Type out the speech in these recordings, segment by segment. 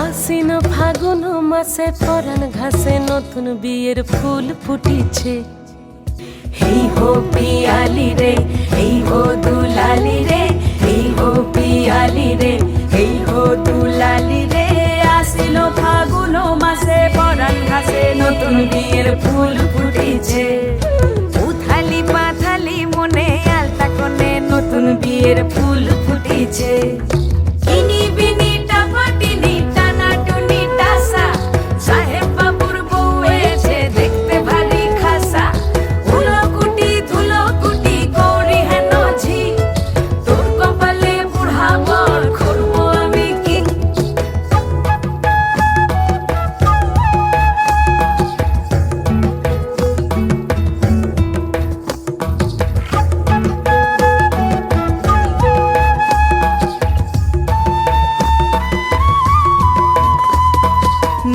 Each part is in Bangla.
আশ্বিন ফাগুন মাসে পরাণ ঘাসে নতুন বিয়ের ফুল ফুটিছে। এই হো পিয়ালি রে, এই হো দুলালি ঘাসে নতুন বিয়ের ফুল ফুটেছে। উথালি পাথালি মনে আলতা কোণে নতুন বিয়ের ফুল ফুটিছে।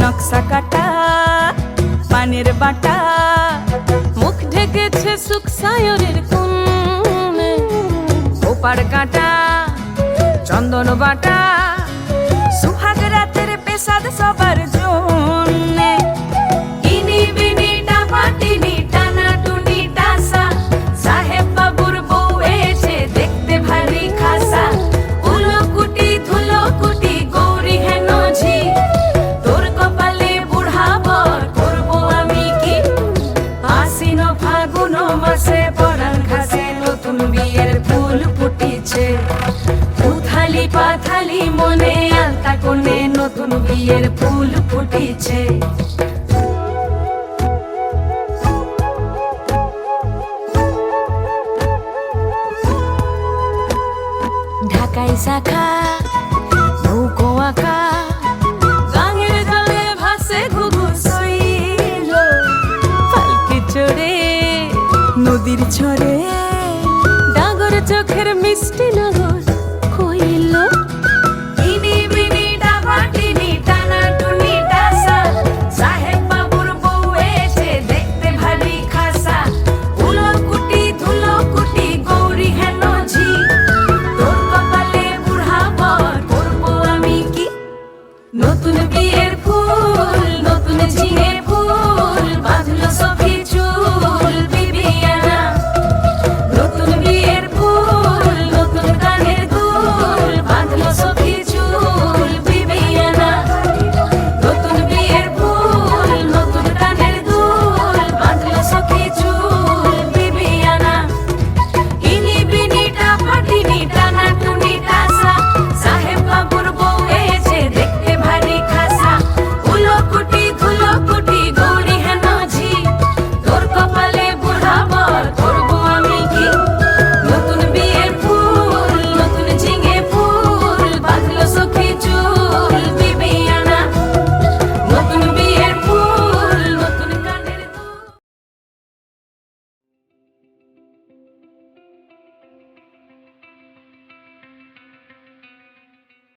নকশা কাটা পানের বাটা মুখ ঢেকেছে সুখ সায়রের কোণে ওপার কাটা চন্দন বাটা মাসে পরাণ, ঘাসে নতুন বিয়ের ফুল ফুটিছে। উথালি পাথালি মনে আলতা কোণে নতুন বিয়ের ফুল ফুটিছে। ঢাকাই শাখা, নৌকো আঁকা ছড়ে ডাগর চোখের মিষ্টি না